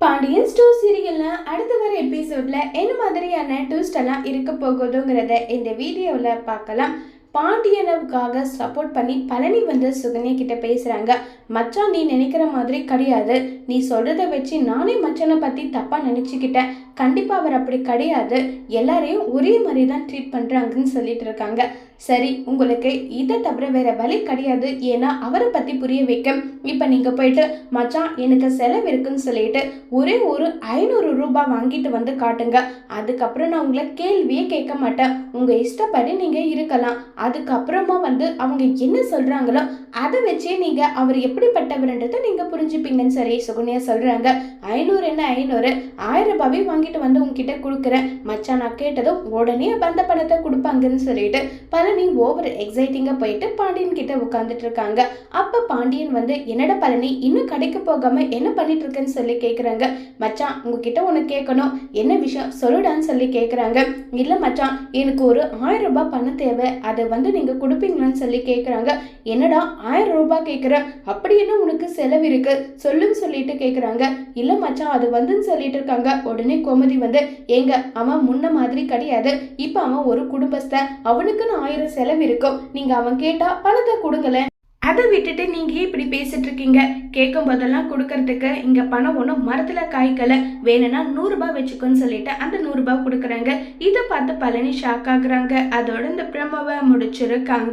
Pandian store சீரியலில் அடுத்த வர எபிசோடில் என்ன மாதிரியான ட்விஸ்ட் எல்லாம் இருக்க போகுதுங்கிறத இந்த வீடியோவில் பார்க்கலாம். பாண்டியனுக்காக சப்போர்ட் பண்ணி பழனி வந்து சுகன்யா கிட்ட பேசுகிறாங்க மச்சான் நீ நினைக்கிற மாதிரி கிடையாது. நீ சொல்கிறத வச்சு நானே மச்சனை பற்றி தப்பாக நினச்சிக்கிட்டேன். கண்டிப்பாக அவர் அப்படி கிடையாது. எல்லாரையும் ஒரே மாதிரி தான் ட்ரீட் பண்ணுறாங்கன்னு சொல்லிட்டு இருக்காங்க. சரி உங்களுக்கு இதை தவிர வேற வழி கிடையாது. ஏன்னா அவரை பற்றி புரிய வைக்க இப்போ நீங்கள் போயிட்டு மச்சான் எனக்கு செலவு இருக்குன்னு சொல்லிட்டு ஒரே ஒரு ஐநூறு ரூபாய் வாங்கிட்டு வந்து காட்டுங்க. அதுக்கப்புறம் நான் உங்களை கேள்வியே கேட்க மாட்டேன். உங்கள் இஷ்டப்படி நீங்கள் இருக்கலாம். அதுக்கப்புறமா வந்து அவங்க என்ன சொல்கிறாங்களோ அதை வச்சே நீங்கள் அவர் எப்படிப்பட்டவர்ன்றதை நீங்கள் புரிஞ்சுப்பீங்கன்னு சரி சுகுனியா சொல்கிறாங்க ஐநூறு என்ன ஐநூறு? ஆயிரம் ரூபாவே வாங்கிட்டு வந்து உங்ககிட்ட கொடுக்குறேன். மச்சான் நான் கேட்டதும் உடனே அந்த பணத்தை கொடுப்பாங்கன்னு சொல்லிட்டு பழனி ஓவர் எக்ஸைட்டிங்காக போயிட்டு பாண்டியன் கிட்ட உட்காந்துட்டு இருக்காங்க. அப்போ பாண்டியன் வந்து என்னடா பழனி இன்னும் கடைக்கு போகாமல் என்ன பண்ணிட்டு இருக்கேன்னு சொல்லி கேட்குறாங்க மச்சான் உங்ககிட்ட ஒன்று கேட்கணும் என்ன விஷயம்? சொல்லுடான்னு சொல்லி கேட்குறாங்க இல்லை மச்சான் எனக்கு ஒரு ஆயிரம் ரூபாய் பணம் தேவை. அதை வந்து நீங்கள் கொடுப்பீங்களான்னு சொல்லி கேட்குறாங்க என்னடா ஆயிரம் ரூபாய் கேட்குற அப்படி என்ன உனக்கு செலவு இருக்கு? சொல்லுன்னு சொல்லிட்டு கேட்குறாங்க இல்லை மச்சான் அது வந்துன்னு சொல்லிட்டு இருக்காங்க. உடனே கோமதி வந்து ஏங்க அவன் முன்ன மாதிரி கிடையாது. இப்போ அவன் ஒரு குடும்பஸ்தன் அவனுக்குன்னு ஆயிரம் செலவு இருக்கும். நீங்க அவன் கேட்டா பணத்தை கொடுங்களேன். அதை விட்டுட்டு நீங்க இப்படி பேசிட்டு இருக்கீங்க? கேட்கும் போதெல்லாம் கொடுக்கறதுக்கு இங்க பணம் ஒன்றும் மரத்துல காய்க்கல. வேணும்னா நூறுபா வச்சுக்கோன்னு சொல்லிட்டு அந்த நூறுபா கொடுக்குறாங்க. இதை பார்த்து பழனி ஷாக் ஆகுறாங்க. அதோட இந்த பிரமவை முடிச்சிருக்காங்க.